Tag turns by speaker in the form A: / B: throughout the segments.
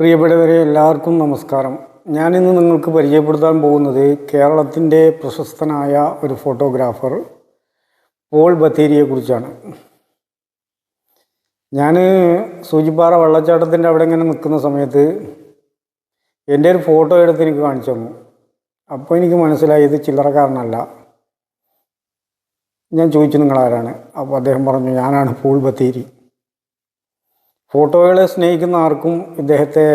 A: പ്രിയപ്പെട്ടവരെ എല്ലാവർക്കും നമസ്കാരം. ഞാനിന്ന് നിങ്ങൾക്ക് പരിചയപ്പെടുത്താൻ പോകുന്നത് കേരളത്തിന്റെ പ്രശസ്തനായ ഒരു ഫോട്ടോഗ്രാഫർ പോൾ ബത്തേരിയെക്കുറിച്ചാണ്. ഞാൻ സൂചിപ്പാറ വെള്ളച്ചാട്ടത്തിന്റെ അവിടെ ഇങ്ങനെ നിൽക്കുന്ന സമയത്ത് എന്റെ ഒരു ഫോട്ടോ എടുത്ത് എനിക്ക് കാണിച്ചു തന്നു. അപ്പോൾ എനിക്ക് മനസ്സിലായി ഇത് ചില്ലറക്കാരനല്ല. ഞാൻ ചോദിച്ചു നിങ്ങളാരാണ്? അപ്പോൾ അദ്ദേഹം പറഞ്ഞു ഞാനാണ് പോൾ ബത്തേരി. ഫോട്ടോകളെ സ്നേഹിക്കുന്ന ആർക്കും ഇദ്ദേഹത്തെ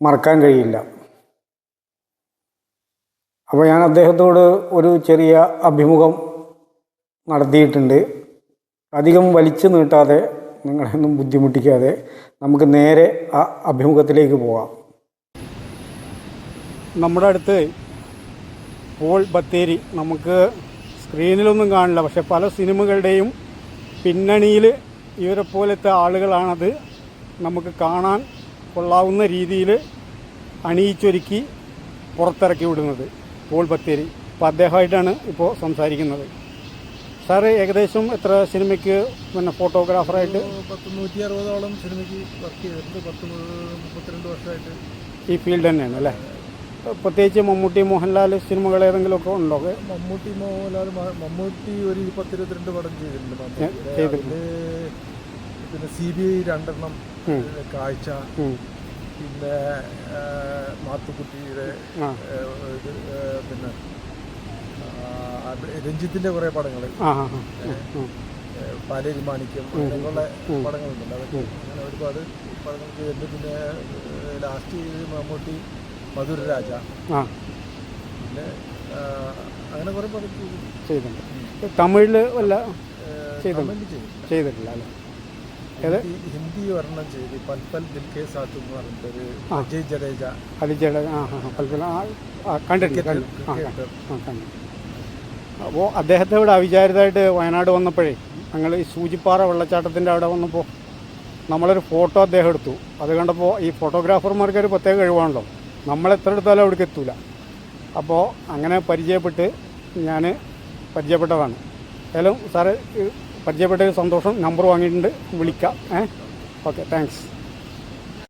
A: മറക്കാൻ കഴിയില്ല. അപ്പോൾ ഞാൻ അദ്ദേഹത്തോട് ഒരു ചെറിയ അഭിമുഖം നടത്തിയിട്ടുണ്ട്. അധികം വലിച്ചു നീട്ടാതെ നിങ്ങളെയൊന്നും ബുദ്ധിമുട്ടിക്കാതെ നമുക്ക് നേരെ ആ അഭിമുഖത്തിലേക്ക് പോകാം. നമ്മുടെ അടുത്ത് പോൾ ബത്തേരി നമുക്ക് സ്ക്രീനിലൊന്നും കാണില്ല. പക്ഷെ പല സിനിമകളുടെയും പിന്നണിയിൽ ഇവരെ പോലത്തെ ആളുകളാണത്. നമുക്ക് കാണാൻ കൊള്ളാവുന്ന രീതിയിൽ അണിയിച്ചൊരുക്കി പുറത്തിറക്കി വിടുന്നത് പോൾ ബത്തേരി. അപ്പോൾ അദ്ദേഹമായിട്ടാണ് ഇപ്പോൾ സംസാരിക്കുന്നത്. സാറ് ഏകദേശം എത്ര സിനിമയ്ക്ക് പിന്നെ ഫോട്ടോഗ്രാഫറായിട്ട്?
B: പത്ത് നൂറ്റി അറുപതോളം സിനിമയ്ക്ക് വർക്ക് ചെയ്തിട്ടുണ്ട്. പത്ത് മുപ്പത്തിരണ്ട് വർഷമായിട്ട്.
A: ഈ ഫീൽഡ് തന്നെയാണ് അല്ലേ? പ്രത്യേകിച്ച് മമ്മൂട്ടി മോഹൻലാൽ സിനിമകൾ ഏതെങ്കിലുമൊക്കെ ഉണ്ടോ?
B: മമ്മൂട്ടി മോഹൻലാൽ മമ്മൂട്ടി ഒരു പത്തിരുപത്തിരണ്ട് പടം ചെയ്തിട്ടുണ്ട് പിന്നെ സി ബി ഐ രണ്ടെണ്ണം കാഴ്ച. പിന്നെ മാത്തുക്കുട്ടിയുടെ പിന്നെ രഞ്ജിത്തിന്റെ കുറെ പടങ്ങൾ. പാലേരി മാണിക്യം അങ്ങനെയുള്ള പടങ്ങളുണ്ട്. അതൊക്കെ അങ്ങനെ ഒരുപാട് പടങ്ങൾ ചെയ്തിട്ടുണ്ട്. പിന്നെ ലാസ്റ്റ് മമ്മൂട്ടി മധുര രാജ.
A: ആ.
B: പിന്നെ ആ, അങ്ങനെ കുറെ പടം ചെയ്തു.
A: ചെയ്തിട്ടുണ്ട്. തമിഴിൽ വല്ല ചെയ്തിട്ടുണ്ട്.
B: ചെയ്തു
A: ചെയ്തിട്ടില്ല. അല്ലേ? ഏത്?
B: ഹിന്ദി- ഹിന്ദി ഒരെണ്ണം ചെയ്തു. പൽ പൽ ദിൽ കെ സാത്ത് എന്ന് പറഞ്ഞിട്ട് ഒരു അജയ് ജഡേജ.
A: അലിജയുടെ ആ ആ ആ, പൽപ്പന ആ ആ, കണ്ടിട്ടുണ്ട് കണ്ടു ആ
B: ക്രിക്കറ്റർ.
A: ആ കണ്ടു അപ്പോൾ അദ്ദേഹത്തെ ഇവിടെ അവിചാരിതമായിട്ട് വയനാട് വന്നപ്പോഴേ ഞങ്ങൾ ഈ സൂചിപ്പാറ വെള്ളച്ചാട്ടത്തിന്റെ അവിടെ വന്നപ്പോൾ നമ്മളൊരു ഫോട്ടോ അദ്ദേഹം എടുത്തു. അത് കണ്ടപ്പോൾ ഈ ഫോട്ടോഗ്രാഫർമാർക്ക് ഒരു പ്രത്യേക കഴിവാണല്ലോ. നമ്മൾ എത്ര എടുത്താലും അവിടേക്ക് എത്തൂല. അപ്പോൾ അങ്ങനെ പരിചയപ്പെട്ട് ഞാൻ പരിചയപ്പെട്ടതാണ്. ഏതായാലും സാറ് പരിചയപ്പെട്ട സന്തോഷം. നമ്പർ വാങ്ങിയിട്ടുണ്ട്. വിളിക്കാം. ഏ ഓക്കെ. താങ്ക്സ്.